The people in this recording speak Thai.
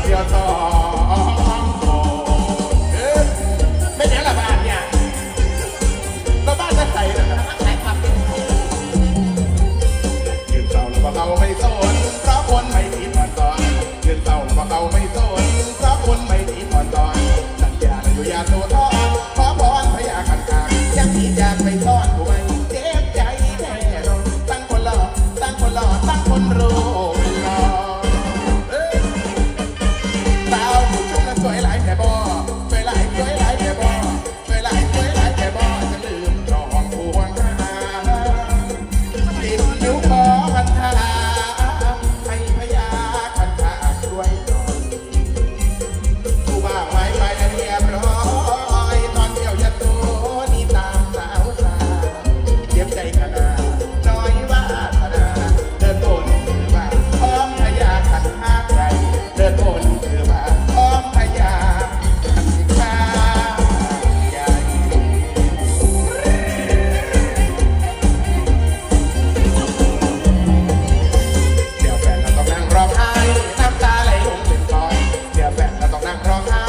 เไม่เดี๋ยวละบ้านเนี่ยละบ้านจะใส่ละบ้านใส่วเป็นเศร้าละบ้าเขาไม่โซนเพราะคนไม่คิดผ่อนตอนยืนเศร้าละบ้าเขาไม่ซนเพราคนไม่คิผ่อนตอนสัญญาอยู่ยาตัวท้อ cross.